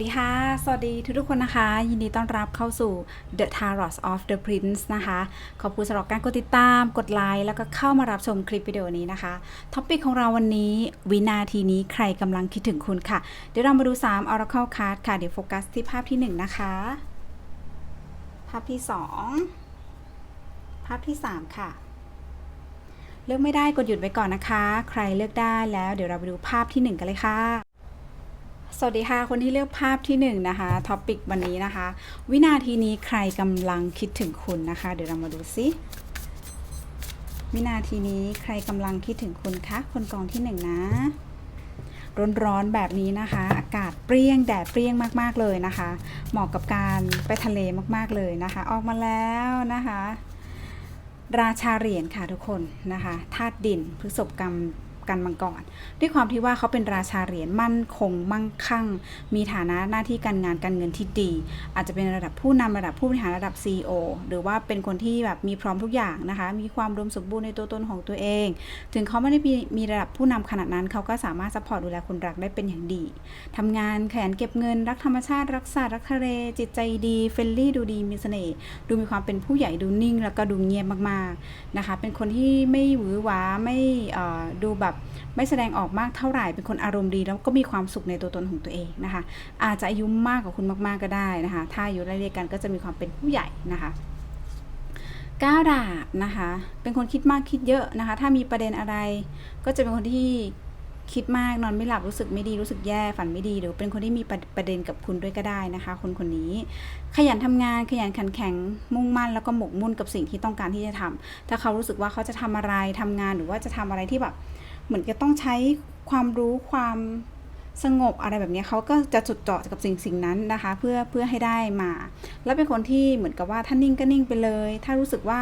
สดีค่ะ สวัสดีทุกทุกคนนะคะ ยินดีต้อนรับเข้าสู่ The Tarot of the Prince นะคะ ขอบคุณสำหรับการกดติดตาม กดไลค์ แล้วก็เข้ามารับชมคลิปวิดีโอนี้นะคะท็อปิกของเราวันนี้ วินาทีนี้ใครกำลังคิดถึงคุณค่ะ เดี๋ยวเรามาดู 3 Oracle Card ค่ะ เดี๋ยวโฟกัสที่ภาพที่ 1 นะคะ ภาพที่ 2 ภาพที่ 3 ค่ะ เลือกไม่ได้กดหยุดไว้ก่อนนะคะ ใครเลือกได้แล้ว เดี๋ยวเราไปดูภาพที่ 1 กันเลยค่ะ สวัสดีค่ะ คนที่เลือกภาพที่1นงนะคะท็อปิกวันนี้นะคะ วินาทีนี้ใครกำลังคิดถึงคุณนะคะ เดี๋ยวเรามาดูซิวินาทีนี้ใครกำลังคิดถึงคุณคะคนกองที่1นงนะร้อนๆแบบนี้นะคะ อากาศเปรี้ยงแดดเปรี้ยงมากๆเลยนะคะ เหมาะกับการไปทะเลมากๆเลยนะคะ ออกมาแล้วนะคะ ราชาเหรียญค่ะทุกคนนะคะธาตุดินพฤษภกรรม กันมังกรด้วยความที่ว่าเขาเป็นราชาเหรียญมั่นคงมั่งคั่ง มีฐานะหน้าที่การงานการเงินที่ดี อาจจะเป็นระดับผู้นำระดับผู้บริหารระดับ CEO หรือว่าเป็นคนที่แบบมีพร้อมทุกอย่างนะคะ มีความรวมสมบูรณ์ในตัวตนของตัวเอง ถึงเขาไม่ได้มีมีระดับผู้นำขนาดนั้น เขาก็สามารถซัพพอร์ตดูแลคนรักได้เป็นอย่างดีทำงานแขนเก็บเงินรักธรรมชาติรักสัตว์รักทะเลจิตใจดีเฟรนลี่ดูดีมีเสน่ห์ดูมีความเป็นผู้ใหญ่ดูนิ่ง แล้วก็ดูเงียบมากๆนะคะ เป็นคนที่ไม่หวือหวาไม่ดูแบบไม่แสดงออกมากเท่าไหร่เป็นคนอารมณ์ดี แล้วก็มีความสุขในตัวตนของตัวเองนะคะ อาจจะอายุมากกว่าคุณมากๆก็ได้นะคะ ถ้าอายุไล่เรียกกันก็จะมีความเป็นผู้ใหญ่นะคะก้าวดาบนะคะ เป็นคนคิดมากคิดเยอะนะคะ ถ้ามีประเด็นอะไร ก็จะเป็นคนที่คิดมากนอนไม่หลับรู้สึกไม่ดีรู้สึกแย่ฝันไม่ดี หรือเป็นคนที่มีประประเด็นกับคุณด้วยก็ได้นะคะ คนคนนี้ ขยันทำงานขยันขันแข็งมุ่งมั่นแล้วก็หมกมุ่นกับสิ่งที่ต้องการที่จะทำถ้าเขารู้สึกว่าเขาจะทำอะไรทำงานหรือว่าจะทำอะไรที่แบบ เหมือนจะต้องใช้ความรู้ความสงบอะไรแบบนี้เขาก็จะจุดจ่อกับสิ่งสิ่งนั้นนะคะ เพื่อเพื่อให้ได้มา แล้วเป็นคนที่เหมือนกับว่าถ้านิ่งก็นิ่งไปเลย ถ้ารู้สึกว่า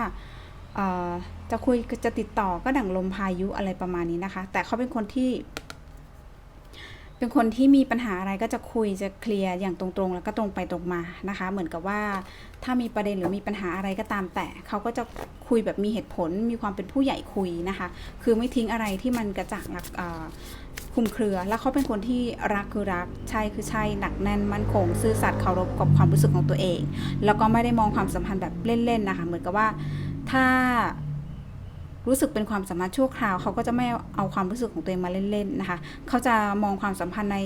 จะคุยจะติดต่อก็ดั่งลมพายุอะไรประมาณนี้นะคะ แต่เขาเป็นคนที่ เป็นคนที่มีปัญหาอะไรก็จะคุยจะเคลียร์อย่างตรงๆ แล้วก็ตรงไปตรงมานะคะ เหมือนกับว่าถ้ามีประเด็นหรือมีปัญหาอะไรก็ตามแต่ เขาก็จะคุยแบบมีเหตุผล มีความเป็นผู้ใหญ่คุยนะคะ คือไม่ทิ้งอะไรที่มันกระจ่างหลักคุมเครือ แล้วเขาเป็นคนที่รักคือรัก ใช่คือใช่ หนักแน่นมั่นคง ซื่อสัตย์เคารพกับความรู้สึกของตัวเอง แล้วก็ไม่ได้มองความสัมพันธ์แบบเล่นๆนะคะ เหมือนกับว่าถ้า รู้สึกเป็นความสัมพันธ์ชั่วคราว เขาก็จะไม่เอาความรู้สึกของตัวเองมาเล่นๆนะคะ เขาจะมองความสัมพันธ์ใน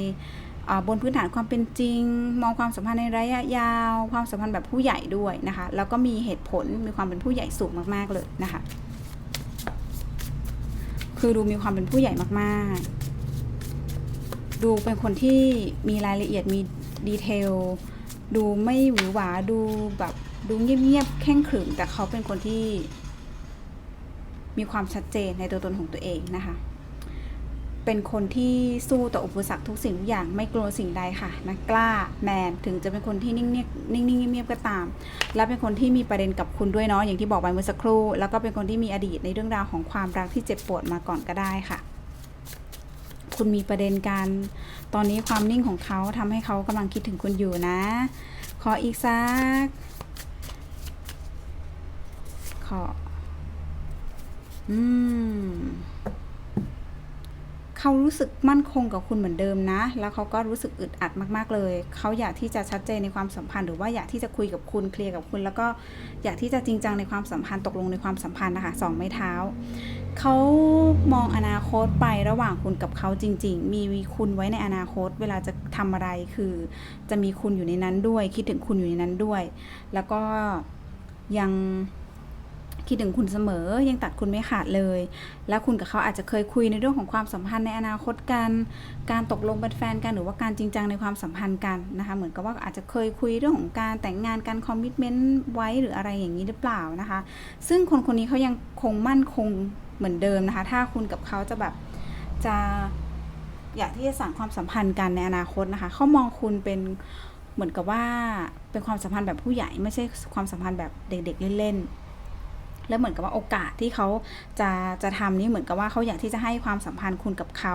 บนพื้นฐานความเป็นจริง มองความสัมพันธ์ในระยะยาว ความสัมพันธ์แบบผู้ใหญ่ด้วยนะคะ แล้วก็มีเหตุผลมีความเป็นผู้ใหญ่สูงมากๆเลยนะคะ คือดูมีความเป็นผู้ใหญ่มากๆ ดูเป็นคนที่มีรายละเอียดมีดีเทลดูไม่หวือหวาดูแบบดูเงียบๆแข้งขรึมแต่เขาเป็นคนที่ มีความชัดเจนในตัวตนของตัวเองนะคะ เป็นคนที่สู้ต่ออุปสรรคทุกสิ่งทุกอย่างไม่กลัวสิ่งใดค่ะนะกล้าแมนถึงจะเป็นคนที่นิ่งๆนิ่งเงียบๆก็ตาม และเป็นคนที่มีประเด็นกับคุณด้วยเนาะอย่างที่บอกไปเมื่อสักครู่ แล้วก็เป็นคนที่มีอดีตในเรื่องราวของความรักที่เจ็บปวดมาก่อนก็ได้ค่ะคุณมีประเด็นกันตอนนี้ความนิ่งของเขาทำให้เขากำลังคิดถึงคุณอยู่นะ ขออีกสัก ขอ อืมเขารู้สึกมั่นคงกับคุณเหมือนเดิมนะ แล้วเขาก็รู้สึกอึดอัดมาก ๆ เลย เขาอยากที่จะชัดเจนในความสัมพันธ์ หรือว่าอยากที่จะคุยกับคุณเคลียร์กับคุณ แล้วก็อยากที่จะจริงจังในความสัมพันธ์ตกลงในความสัมพันธ์นะคะสองไม้เท้าเขามองอนาคตไประหว่างคุณกับเขาจริง ๆ มีคุณไว้ในอนาคต เวลาจะทำอะไรคือ จะมีคุณอยู่ในนั้นด้วย คิดถึงคุณอยู่ในนั้นด้วย แล้วก็ยัง คิดถึงคุณเสมอยังตัดคุณไม่ขาดเลย แล้วคุณกับเขาอาจจะเคยคุยในเรื่องของความสัมพันธ์ในอนาคตกัน การตกลงเป็นแฟนกันหรือว่าการจริงจังในความสัมพันธ์กันนะคะเหมือนกับว่าอาจจะเคยคุยเรื่องของการแต่งงานการคอมมิชเมนต์ไว้หรืออะไรอย่างนี้หรือเปล่านะคะ ซึ่งคนคนนี้เขายังคงมั่นคงเหมือนเดิมนะคะ ถ้าคุณกับเขาจะแบบจะอยากที่จะสร้างความสัมพันธ์กันในอนาคตนะคะเขามองคุณเป็นเหมือนกับว่าเป็นความสัมพันธ์แบบผู้ใหญ่ไม่ใช่ความสัมพันธ์แบบเด็ก ๆ เล่นๆ แล้วเหมือนกับว่าโอกาสที่เขาจะจะทำนี่เหมือนกับว่าเขาอยากที่จะให้ความสัมพันธ์คุณกับเขา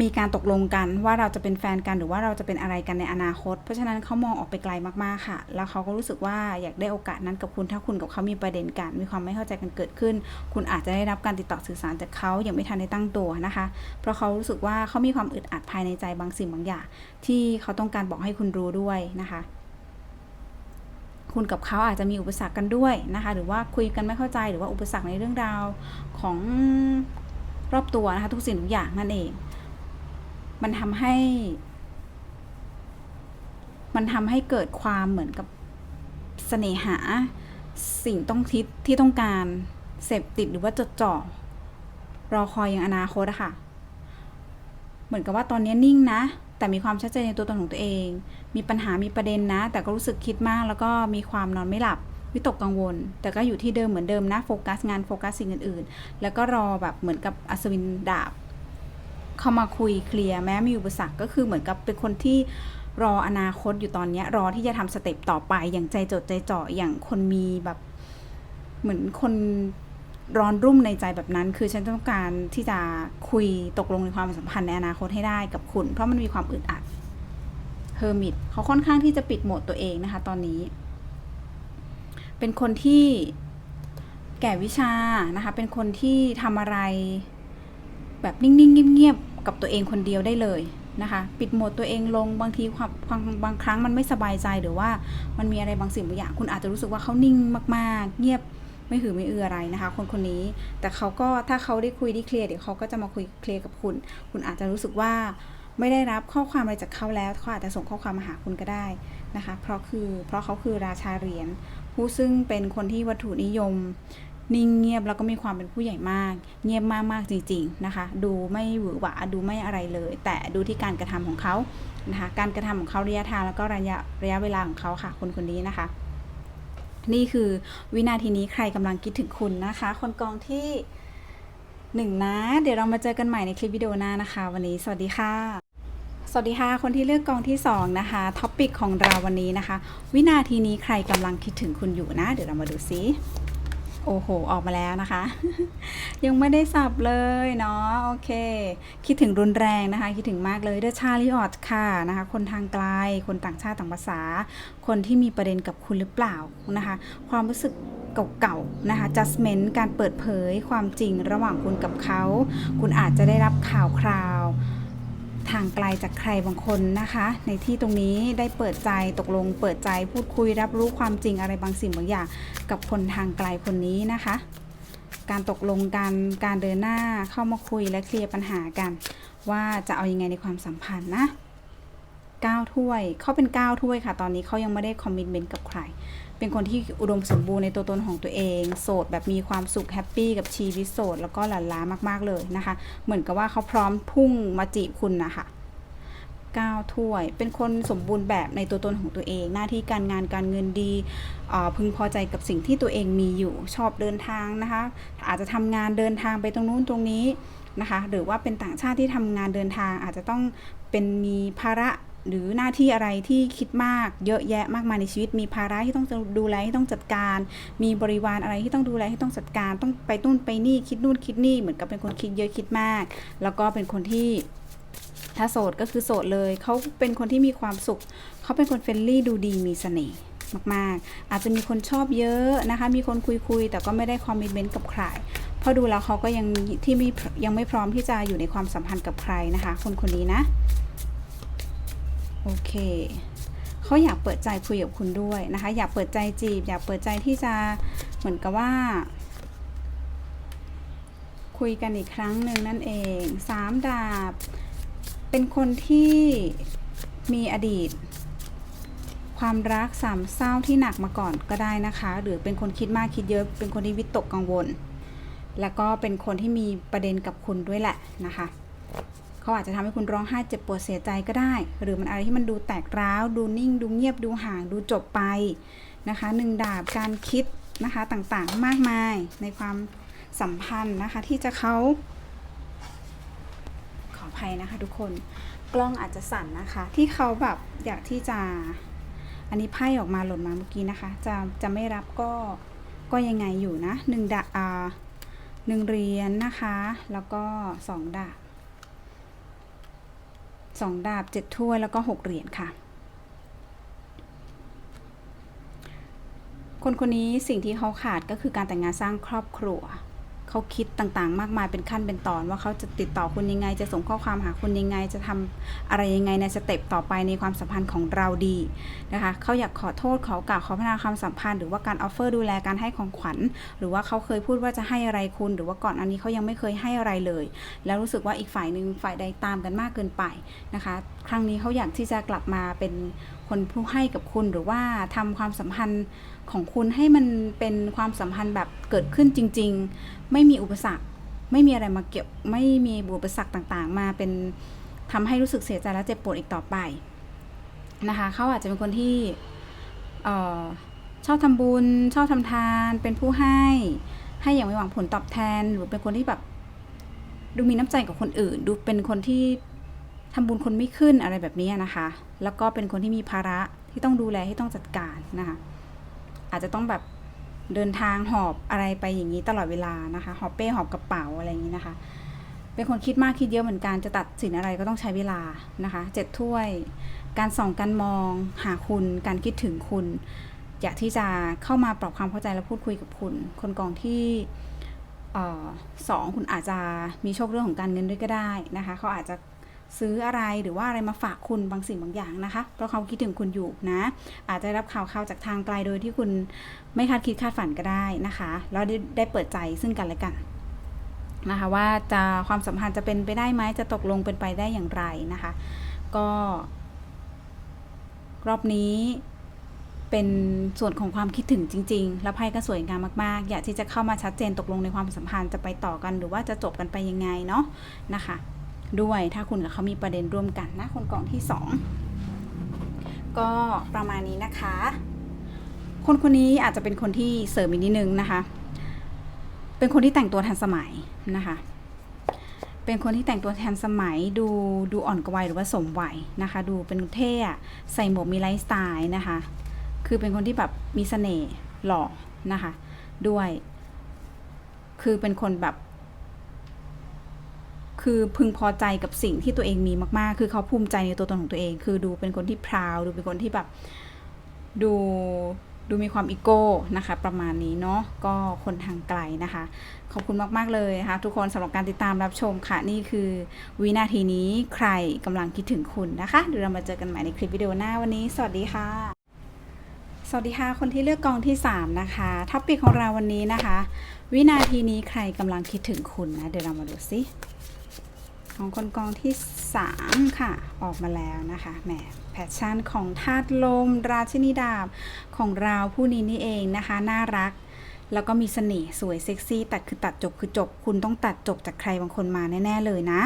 มีการตกลงกันว่าเราจะเป็นแฟนกันหรือว่าเราจะเป็นอะไรกันในอนาคต เพราะฉะนั้นเขามองออกไปไกลมากๆค่ะ แล้วเขาก็รู้สึกว่าอยากได้โอกาสนั้นกับคุณถ้าคุณกับเขามีประเด็นกัน มีความไม่เข้าใจกันเกิดขึ้น คุณอาจจะได้รับการติดต่อสื่อสารจากเขาอย่างไม่ทันได้ตั้งตัวนะคะ เพราะเขารู้สึกว่าเขามีความอึดอัดภายในใจบางสิ่งบางอย่าง ที่เขาต้องการบอกให้คุณรู้ด้วยนะคะ คุณกับเขาอาจจะมีอุปสรรคกันด้วยนะคะ หรือว่าคุยกันไม่เข้าใจหรือว่าอุปสรรคในเรื่องราวของรอบตัวนะคะ ทุกสิ่งทุกอย่างนั่นเอง มันทำให้ มันทำให้เกิดความเหมือนกับเสน่หา สิ่งต้องทิศที่ต้องการเสพติดหรือว่าจดจ่อรอคอยอย่างอนาคตอะค่ะ เหมือนกับว่าตอนนี้นิ่งนะ แต่มีความชัดเจนในตัวตนของตัวเอง มีปัญหามีประเด็นนะ แต่ก็รู้สึกคิดมาก แล้วก็มีความนอนไม่หลับ วิตกกังวล แต่ก็อยู่ที่เดิมเหมือนเดิมนะโฟกัสงานโฟกัสสิ่งอื่นๆ แล้วก็รอแบบเหมือนกับอัศวินดาบ เข้ามาคุยเคลียร์แม้มีอุปสรรคก็คือเหมือนกับเป็นคนที่รออนาคตอยู่ตอนนี้รอที่จะทำสเต็ปต่อไปอย่างใจจดใจจ่ออย่างคนมีแบบเหมือนคน ร้อนรุ่มในใจแบบนั้น คือฉันต้องการที่จะคุยตกลงในความสัมพันธ์ในอนาคตให้ได้กับคุณ เพราะมันมีความอึดอัดเฮอร์มิตเขาค่อนข้างที่จะปิดโหมดตัวเองนะคะ ตอนนี้ เป็นคนที่แก่วิชานะคะ เป็นคนที่ทำอะไร แบบนิ่งๆเงียบๆกับตัวเองคนเดียวได้เลยนะคะ ปิดโหมดตัวเองลงบางทีความบางบางครั้งมันไม่สบายใจหรือว่ามันมีอะไรบางสิ่งบางอย่าง คุณอาจจะรู้สึกว่าเขานิ่งมาก ๆ เงียบ ไม่หือไม่อืออะไรนะคะ คนคนนี้ แต่เขาก็ถ้าเขาได้คุยได้เคลียร์เดี๋ยวเขาก็จะมาคุยเคลียร์กับคุณ คุณอาจจะรู้สึกว่าไม่ได้รับข้อความอะไรจากเขาแล้วเขาอาจจะส่งข้อความมาหาคุณก็ได้นะคะ เพราะคือเพราะเขาคือราชาเหรียญผู้ซึ่งเป็นคนที่วัตถุนิยม นิ่งเงียบแล้วก็มีความเป็นผู้ใหญ่มาก เงียบมากๆจริง ๆนะคะ ดูไม่หวือหวาดูไม่อะไรเลย แต่ดูที่การกระทำของเขานะคะการกระทำของเขาระยะทางแล้วก็ระยะระยะเวลาของเขาค่ะคนคนนี้นะคะ นี่คือวินาทีนี้ใครกำลังคิดถึงคุณนะคะ คนกองที่หนึ่งนะ เดี๋ยวเรามาเจอกันใหม่ในคลิปวิดีโอหน้านะคะ วันนี้สวัสดีค่ะ สวัสดีค่ะ คนที่เลือกกองที่สองนะคะท็อปิกของเราวันนี้นะคะ วินาทีนี้ใครกำลังคิดถึงคุณอยู่นะ เดี๋ยวเรามาดูซิ โอ้โห ออกมาแล้วนะคะ ยังไม่ได้สับเลยเนาะโอเค คิดถึงรุนแรงนะคะ คิดถึงมากเลยเดชาลิออตค่ะนะคะ คนทางไกล คนต่างชาติต่างภาษา คนที่มีประเด็นกับคุณหรือเปล่านะคะ ความรู้สึกเก่าๆนะคะ judgment การเปิดเผยความจริงระหว่างคุณกับเขา คุณอาจจะได้รับข่าวคราว ทางไกลจากใครบางคนนะคะ ในที่ตรงนี้ได้เปิดใจตกลง เปิดใจพูดคุยรับรู้ความจริงอะไรบางสิ่งบางอย่าง กับคนทางไกลคนนี้นะคะ การตกลงกันการเดินหน้าเข้ามาคุยและเคลียร์ปัญหากัน ว่าจะเอายังไงในความสัมพันธ์นะก้าวถ้วยเขาเป็นก้าวถ้วยค่ะ ตอนนี้เขายังไม่ได้คอมมิชเมนต์กับใคร เป็นคนที่อุดมสมบูรณ์ในตัวตนของตัวเอง โสดแบบมีความสุขแฮปปี้กับชีวิตโสด แล้วก็หลั่นล้ามากๆเลยนะคะ เหมือนกับว่าเขาพร้อมพุ่งมาจีบคุณนะคะก้าถ้วย เป็นคนสมบูรณ์แบบในตัวตนของตัวเอง หน้าที่การงานการเงินดี พึงพอใจกับสิ่งที่ตัวเองมีอยู่ ชอบเดินทางนะคะ อาจจะทำงานเดินทางไปตรงนู้นตรงนี้นะคะ หรือว่าเป็นต่างชาติที่ทำงานเดินทางอาจจะต้องเป็นมีภาระ หรือหน้าที่อะไรที่คิดมากเยอะแยะมากมายในชีวิต มีภาระที่ต้องดูแลที่ต้องจัดการ มีบริวารอะไรที่ต้องดูแลที่ต้องจัดการ ต้องไปนู่นไปนี่คิดนู่นคิดนี่เหมือนกับเป็นคนคิดเยอะคิดมาก แล้วก็เป็นคนที่ถ้าโสดก็คือโสดเลยเขาเป็นคนที่มีความสุขเขาเป็นคนเฟรนลี่ดูดีมีเสน่ห์มากๆ อาจจะมีคนชอบเยอะนะคะ มีคนคุยๆ แต่ก็ไม่ได้คอมมิชเมนต์กับใคร เพราะดูแล้วเขาก็ยังที่ไม่ยังไม่พร้อมที่จะอยู่ในความสัมพันธ์กับใครนะคะ คนคนนี้นะ โอเคเขาอยากเปิดใจคุยกับคุณด้วยนะคะ อยากเปิดใจจีบ อยากเปิดใจที่จะเหมือนกับว่า คุยกันอีกครั้งหนึ่งนั่นเองสามดาบ เป็นคนที่มีอดีต ความรักสามเศร้าที่หนักมาก่อนก็ได้นะคะ หรือเป็นคนคิดมากคิดเยอะ เป็นคนที่วิตกกังวล แล้วก็เป็นคนที่มีประเด็นกับคุณด้วยแหละนะคะ เขาอาจจะทำให้คุณร้องไห้เจ็บปวดเสียใจก็ได้ หรือมันอะไรที่มันดูแตกร้าว ดูนิ่ง ดูเงียบดูห่างดูจบไปนะคะหนึ่งดาบการคิดนะคะต่างๆมากมายในความสัมพันธ์นะคะที่จะเขาขออภัยนะคะทุกคนกล้องอาจจะสั่นนะคะ ที่เขาแบบอยากที่จะอันนี้ไพ่ออกมาหล่นมาเมื่อกี้นะคะ จะจะไม่รับก็ก็ยังไงอยู่นะหนึ่งดาอ่าหนึ่งเหรียญนนะคะ แล้วก็สองดาบ สองดาบเจ็ดถ้วย แล้วก็หกเหรียญค่ะ คนคนนี้สิ่งที่เขาขาดก็คือการแต่งงานสร้างครอบครัว เขาคิดต่างๆ มากมายเป็นขั้นเป็นตอน ว่าเขาจะติดต่อคุณยังไง จะส่งข้อความหาคุณยังไง จะทำอะไรยังไงในสเต็ปต่อไปในความสัมพันธ์ของเราดีนะคะเขาอยากขอโทษขอกล่าวขอพัฒนาความสัมพันธ์หรือว่าการออฟเฟอร์ดูแลการให้ของขวัญ หรือว่าเขาเคยพูดว่าจะให้อะไรคุณ หรือว่าก่อนอันนี้เขายังไม่เคยให้อะไรเลย แล้วรู้สึกว่าอีกฝ่ายหนึ่งฝ่ายใดตามกันมากเกินไปนะคะ ครั้งนี้เขาอยากที่จะกลับมาเป็นคนผู้ให้กับคุณหรือว่าทำความสัมพันธ์ของคุณให้มันเป็นความสัมพันธ์แบบเกิดขึ้นจริง ๆ ไม่มีอุปสรรค ไม่มีอะไรมาเกี่ยวไม่มีอุปสรรคต่างๆ มาเป็นทำให้รู้สึกเสียใจและเจ็บปวดอีกต่อไปนะคะเขาอาจจะเป็นคนที่อชอบทำบุญ ชอบทำทาน เป็นผู้ให้ ให้อย่างไม่หวังผลตอบแทน หรือเป็นคนที่แบบดูมีน้ำใจกับคนอื่น ดูเป็นคนที่ ทำบุญคนไม่ขึ้นอะไรแบบนี้นะคะ แล้วก็เป็นคนที่มีภาระที่ต้องดูแลที่ต้องจัดการนะคะ อาจจะต้องแบบเดินทางหอบอะไรไปอย่างนี้ตลอดเวลานะคะ หอบเป้หอบกระเป๋าอะไรอย่างนี้นะคะ เป็นคนคิดมากคิดเยอะเหมือนกันจะตัดสินอะไรก็ต้องใช้เวลานะคะเจ็ดถ้วย การส่องการมอง หาคุณ การคิดถึงคุณ อยากที่จะเข้ามาปรับความเข้าใจและพูดคุยกับคุณ คนกองที่ออสองคุณอาจจะมีโชคเรื่องของการเงินด้วยก็ได้นะคะ เขาอาจจะ ซื้ออะไรหรือว่าอะไรมาฝากคุณบางสิ่งบางอย่างนะคะ เพราะเขาคิดถึงคุณอยู่นะ อาจจะรับข่าวข่าวจากทางไกลโดยที่คุณไม่คาดคิดคาดฝันก็ได้นะคะ แล้วได้ได้เปิดใจซึ่งกันและกันนะคะว่าจะความสัมพันธ์จะเป็นไปได้ไหมจะตกลงเป็นไปได้อย่างไรนะคะ ก็รอบนี้เป็นส่วนของความคิดถึงจริง ๆ แล้วไพ่ก็สวยงามมากๆ อยากที่จะเข้ามาชัดเจนตกลงในความสัมพันธ์จะไปต่อกัน หรือว่าจะจบกันไปยังไงเนาะนะคะ ด้วยถ้าคุณกับเขามีประเด็นร่วมกันนะคนกล่องที่สองก็ประมาณนี้นะคะ คนคนนี้อาจจะเป็นคนที่เสริมอีกนิดนึงนะคะ เป็นคนที่แต่งตัวทันสมัยนะคะ เป็นคนที่แต่งตัวทันสมัยดูดูอ่อนกว่าวัยหรือว่าสมวัยนะคะ ดูเป็นเท่ใส่หมวกมีไลฟ์สไตล์นะคะ คือเป็นคนที่แบบมีเสน่ห์หล่อนะคะ ด้วย คือเป็นคนแบบ คือพึงพอใจกับสิ่งที่ตัวเองมีมากๆ คือเขาภูมิใจในตัวตนของตัวเอง คือดูเป็นคนที่พราวดูเป็นคนที่แบบดูดูมีความอีโก้นะคะ ประมาณนี้เนาะก็คนทางไกลนะคะ ขอบคุณมาก ๆ เลยนะคะ ทุกคนสำหรับการติดตามรับชมค่ะ นี่คือวินาทีนี้ใครกำลังคิดถึงคุณนะคะเดี๋ยวเรามาเจอกันใหม่ในคลิปวิดีโอหน้าวันนี้ สวัสดีค่ะ สวัสดีค่ะ คนที่เลือกกองที่ 3 นะคะท็อปิกของเราวันนี้นะคะ วินาทีนี้ใครกำลังคิดถึงคุณนะ เดี๋ยวเรามาดูสิ ของคนกองที่ 3 ค่ะ ออกมาแล้วนะคะแหมแพชชั่นของธาตุลม ราชินีดาบของเราผู้นี้นี่เองนะคะ น่ารัก แล้วก็มีเสน่ห์สวยเซ็กซี่ตัดคือตัดจบคือจบ คุณต้องตัดจบจากใครบางคนมาแน่ ๆ เลยนะ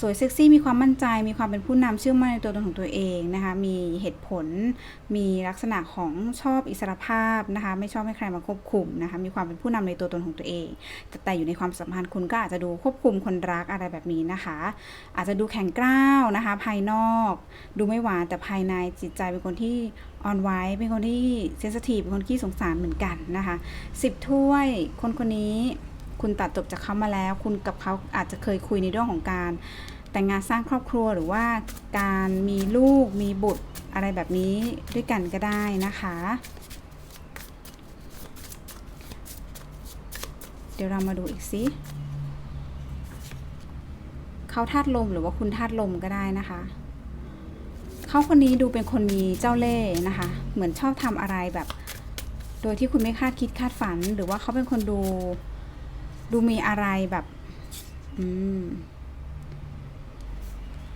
สวยเซ็กซี่มีความมั่นใจ มีความเป็นผู้นำเชื่อมั่นในตัวตนของตัวเองนะคะมีเหตุผล มีลักษณะของชอบอิสรภาพนะคะไม่ชอบให้ใครมาควบคุมนะคะมีความเป็นผู้นำในตัวตนของตัวเองแต่แต่อยู่ในความสัมพันธ์คุณก็อาจจะดูควบคุมคนรักอะไรแบบนี้นะคะ อาจจะดูแข็งกร้าวนะคะภายนอก ดูไม่หวานแต่ภายในจิตใจเป็นคนที่อ่อนไหวเป็นคนที่เซนสทีฟเป็นคนที่สงสารเหมือนกันนะคะสิบถ้วยคนคนนี้ คุณตัดจบจากเขามาแล้ว คุณกับเขาอาจจะเคยคุยในเรื่องของการ แต่งงานสร้างครอบครัวหรือว่าการมีลูกมีบุตรอะไรแบบนี้ด้วยกันก็ได้นะคะ เดี๋ยวเรามาดูอีกสิเขาธาตุลมหรือว่าคุณธาตุลมก็ได้นะคะเขาคนนี้ดูเป็นคนมีเจ้าเล่ห์นะคะ เหมือนชอบทำอะไรแบบ โดยที่คุณไม่คาดคิดคาดฝัน หรือว่าเขาเป็นคนดู ดูมีอะไรแบบอืม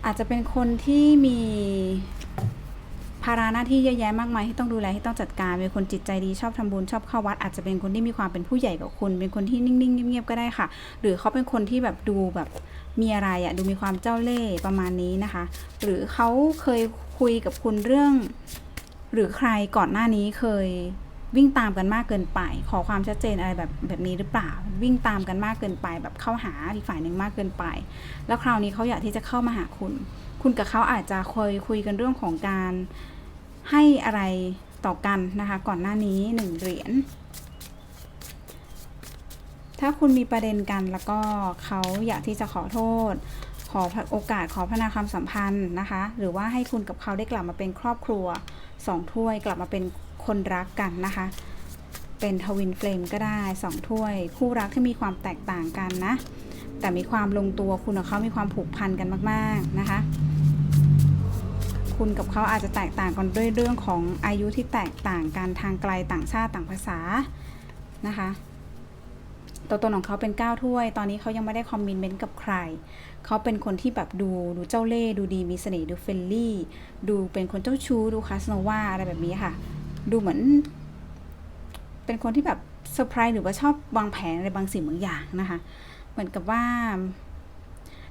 อาจจะเป็นคนที่มีภาระหน้าที่เยอะแยะมากมายที่ต้องดูแลที่ต้องจัดการเป็นคนจิตใจดีชอบทำบุญชอบเข้าวัด อาจจะเป็นคนที่มีความเป็นผู้ใหญ่กับคุณ เป็นคนที่นิ่งๆเงียบๆก็ได้ค่ะ หรือเขาเป็นคนที่แบบดูแบบมีอะไรอะดูมีความเจ้าเล่ห์ประมาณนี้นะคะ หรือเขาเคยคุยกับคุณเรื่อง หรือใครก่อนหน้านี้เคย วิ่งตามกันมากเกินไป ขอความชัดเจนอะไรแบบแบบนี้หรือเปล่า วิ่งตามกันมากเกินไป แบบเข้าหาอีกฝ่ายหนึ่งมากเกินไป แล้วคราวนี้เขาอยากที่จะเข้ามาหาคุณ คุณกับเขาอาจจะเคยคุยกันเรื่องของการให้อะไรต่อกันนะคะ ก่อนหน้านี้หนึ่งเหรียญถ้าคุณมีประเด็นกันแล้วก็เขาอยากที่จะขอโทษ ขอโอกาสขอพัฒนาความสัมพันธ์นะคะ หรือว่าให้คุณกับเขาได้กลับมาเป็นครอบครัวสองถ้วยกลับมาเป็น คนรักกันนะคะ เป็นทวินเฟลมก็ได้สองถ้วย คู่รักที่มีความแตกต่างกันนะ แต่มีความลงตัวคุณกับเขามีความผูกพันกันมาก ๆ นะคะ คุณกับเขาอาจจะแตกต่างกันด้วยเรื่องของอายุที่แตกต่างกันทางไกลต่างชาติต่างภาษานะคะตัวตนของเขาเป็นก้าถ้วย ตอนนี้เขายังไม่ได้คอมมินเมนต์กับใคร เขาเป็นคนที่แบบดูดูเจ้าเล่ห์ดูดีมีเสน่ห์ดูเฟรนลี่ ดูเป็นคนเจ้าชู้ดูคาสโนวาอะไรแบบนี้ค่ะ ดูเหมือน เป็นคนที่แบบเซอร์ไพรส์หรือว่าชอบวางแผนอะไรบางสิ่งบางอย่างนะคะ เหมือนกับว่า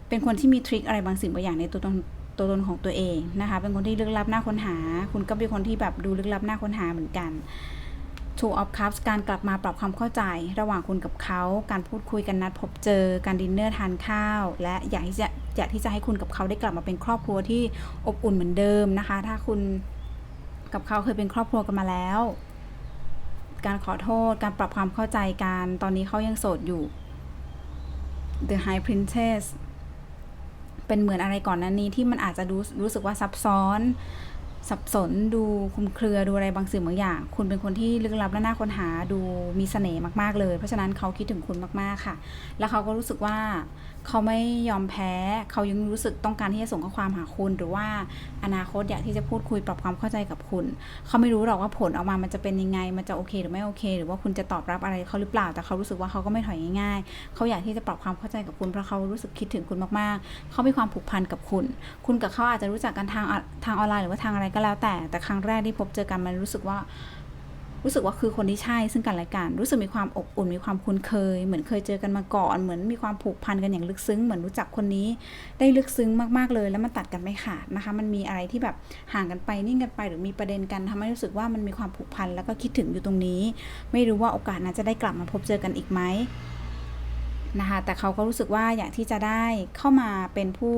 เป็นคนที่มีทริคอะไรบางสิ่งบางอย่างในตัวตนตัวตนของตัวเองนะคะ เป็นคนที่ลึกลับหน่าค้นหา คุณก็เป็นคนที่แบบดูลึกลับหน่าค้นหาเหมือนกัน Two of Cups การกลับมาปรับความเข้าใจ ระหว่างคุณกับเขา การพูดคุยกันนัดพบเจอ การดินเนอร์ทานข้าว และอยากที่จะอยากที่จะให้คุณกับเขาได้กลับมาเป็นครอบครัวที่อบอุ่นเหมือนเดิมนะคะ ถ้าคุณ กับเขาเคยเป็นครอบครัวกันมาแล้ว การขอโทษการปรับความเข้าใจกันตอนนี้เขายังโสดอยู่ The High Princess เป็นเหมือนอะไรก่อนหนั้นนี้ที่มันอาจจะรู้รู้สึกว่าซับซ้อน สับสนดูคุมเครือดูอะไรบางสิ่งบางอย่าง คุณเป็นคนที่ลึกลับและน่าค้นหาดูมีเสน่ห์มากๆเลย เพราะฉะนั้นเขาคิดถึงคุณมากๆค่ะ แล้วเขาก็รู้สึกว่า เขาไม่ยอมแพ้ เขายังรู้สึกต้องการที่จะส่งข้อความหาคุณ หรือว่าอนาคตอยากที่จะพูดคุยปรับความเข้าใจกับคุณ เขาไม่รู้หรอกว่าผลออกมามันจะเป็นยังไง มันจะโอเคหรือไม่โอเค หรือว่าคุณจะตอบรับอะไรเขาหรือเปล่า แต่เขารู้สึกว่าเขาก็ไม่ถอยง่ายๆ เขาอยากที่จะปรับความเข้าใจกับคุณ เพราะเขารู้สึกคิดถึงคุณมากๆ เขามีความผูกพันกับคุณ คุณกับเขาอาจจะรู้จักกันทางทางออนไลน์หรือว่าทางอะไรก็แล้วแต่ แต่ครั้งแรกที่พบเจอกันมันรู้สึกว่า รู้สึกว่าคือคนที่ใช่ซึ่งกันและกัน รู้สึกมีความอบอุ่นมีความคุ้นเคย เหมือนเคยเจอกันมาก่อน เหมือนมีความผูกพันกันอย่างลึกซึ้ง เหมือนรู้จักคนนี้ได้ลึกซึ้งมากๆเลย แล้วมันตัดกันไม่ขาดนะคะ มันมีอะไรที่แบบห่างกันไปนิ่งกันไป หรือมีประเด็นกันทำให้รู้สึกว่ามันมีความผูกพันแล้วก็คิดถึงอยู่ตรงนี้ ไม่รู้ว่าโอกาสนั้นจะได้กลับมาพบเจอกันอีกไหมนะคะแต่เขาก็รู้สึกว่าอยากที่จะได้เข้ามาเป็นผู้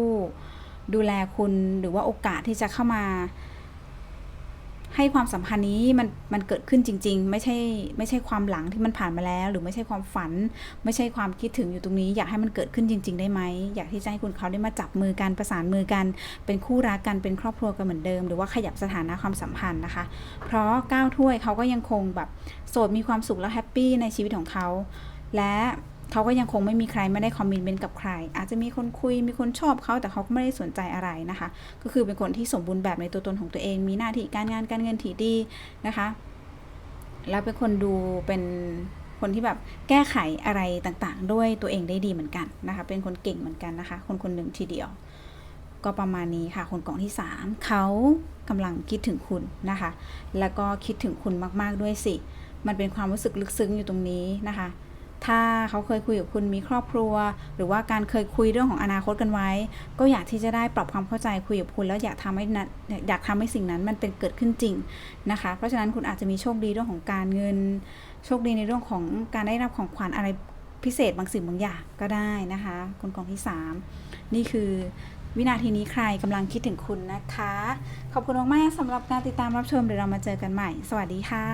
ดูแลคุณหรือว่าโอกาสที่จะเข้ามา ให้ความสัมพันธ์นี้มันมันเกิดขึ้นจริง ๆ ไม่ใช่ไม่ใช่ความหลังที่มันผ่านมาแล้ว หรือไม่ใช่ความฝัน ไม่ใช่ความคิดถึงอยู่ตรงนี้ อยากให้มันเกิดขึ้นจริง ๆ ได้ไหมอยากที่จะให้คุณเขาได้มาจับมือกันประสานมือกันเป็นคู่รักกันเป็นครอบครัวกันเหมือนเดิม หรือว่าขยับสถานะความสัมพันธ์นะคะ เพราะก้าวถ้วยเขาก็ยังคงแบบโสดมีความสุขและแฮปปี้ในชีวิตของเขาและ เขาก็ยังคงไม่มีใครไม่ได้คอมมินเมนต์กับใคร อาจจะมีคนคุยมีคนชอบเขาแต่เขาก็ไม่ได้สนใจอะไรนะคะ ก็คือเป็นคนที่สมบูรณ์แบบในตัวตนของตัวเอง มีหน้าที่การงานการเงินที่ดีนะคะ แล้วเป็นคนดูเป็นคนที่แบบแก้ไขอะไรต่างๆ ด้วยตัวเองได้ดีเหมือนกันนะคะ เป็นคนเก่งเหมือนกันนะคะ คนคนหนึ่งทีเดียว ก็ประมาณนี้ค่ะ คนกล่องที่ 3 เขากำลังคิดถึงคุณนะคะ แล้วก็คิดถึงคุณมากๆด้วยสิ มันเป็นความรู้สึกลึกซึ้งอยู่ตรงนี้นะคะ ถ้าเขาเคยคุยกับคุณมีครอบครัว หรือว่าการเคยคุยเรื่องของอนาคตกันไว้ ก็อยากที่จะได้ปรับความเข้าใจคุยกับคุณแล้วอยากทำให้นั้นอยากทำให้สิ่งนั้นมันเป็นเกิดขึ้นจริงนะคะ เพราะฉะนั้นคุณอาจจะมีโชคดีเรื่องของการเงิน โชคดีในเรื่องของการได้รับของขวัญอะไรพิเศษบางสิ่งบางอย่างก็ได้นะคะ คนกองที่ 3 นี่คือวินาทีนี้ใครกำลังคิดถึงคุณนะคะ ขอบคุณมากๆสำหรับการติดตามรับชมเดี๋ยวเรามาเจอกันใหม่ สวัสดีค่ะ